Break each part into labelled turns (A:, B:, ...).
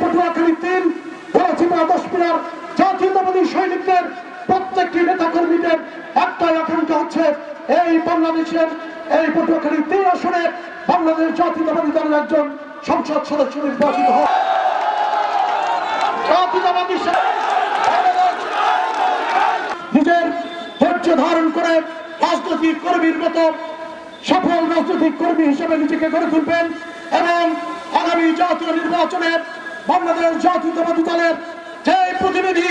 A: পটুয়াখালী তিন বড়চিপা দশপিলার জাতীয়তাবাদী সৈনিকদের প্রত্যেকটি নেতা কর্মীদের একটাই আকাঙ্ক্ষা হচ্ছে এই বাংলাদেশের এই পটুয়াখালী তিন আসনে বাংলাদেশ জাতীয়তাবাদী দলের একজন সংসদ সদস্য নির্বাচিত হয়। নিজের ধৈর্য ধারণ করে রাজনৈতিক কর্মীর মতো সফল রাজনৈতিক কর্মী হিসেবে নিজেকে গড়ে তুলবেন এবং আগামী জাতীয় নির্বাচনে বাংলাদেশ জাতীয়তাবাদী দলের যে প্রতিনিধি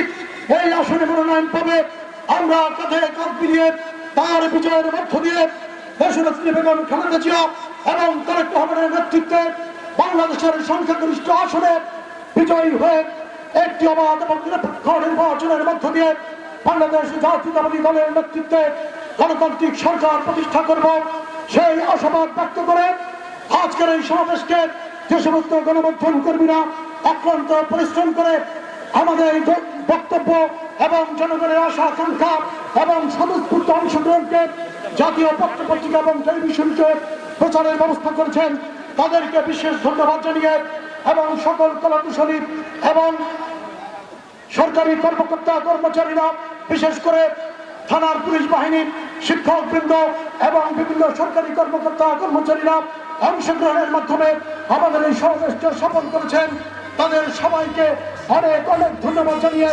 A: এই আসনে মনোনয়ন পাবে, আমরা কাঁধে কাঁধ মিলিয়ে তার বিজয়ের মধ্য দিয়ে দেশনেত্রী বেগম খালেদা জিয়া এবং তারেক রহমানের নেতৃত্বে বাংলাদেশের সংখ্যাগরিষ্ঠ আসনে বিজয়ী হয়ে একটি অবাধ এবং নিরপেক্ষ নির্বাচনের মধ্য দিয়ে বাংলাদেশ জাতীয়তাবাদী দলের নেতৃত্বে গণতান্ত্রিক সরকার প্রতিষ্ঠা করব। সেই আশাবাদ ব্যক্ত করে আজকের এই সমাবেশকে যে সমস্ত গণমাধ্যম কর্মীরা অক্লান্ত পরিশ্রম করে আমাদের বক্তব্য এবং জনগণের আশা আকাঙ্ক্ষা এবং স্বতঃস্ফূর্ত অংশগ্রহণকে জাতীয় পত্র পত্রিকা এবং টেলিভিশনকে প্রচারের ব্যবস্থা করেছেন, তাদেরকে বিশেষ ধন্যবাদ জানিয়ে এবং সকল কলাকুশলী এবং সরকারি কর্মকর্তা কর্মচারীরা, বিশেষ করে থানার পুলিশ বাহিনীর শিক্ষক বৃন্দ এবং বিভিন্ন সরকারি কর্মকর্তা কর্মচারীরা অংশগ্রহণের মাধ্যমে আমাদের এই সমাবেশকে সফল করেছেন। তাদের সবাইকে অনেক অনেক ধন্যবাদ জানিয়ে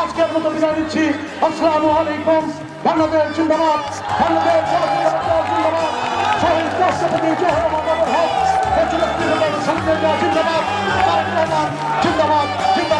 A: আজকের মতো বিদায় নিচ্ছি। আসসালামু আলাইকুম। বাংলাদেশ জিন্দাবাদ। বাংলাদেশ জিন্দাবাদ। জিন্দাবাদ। জিন্দাবাদ। জিন্দাবাদ।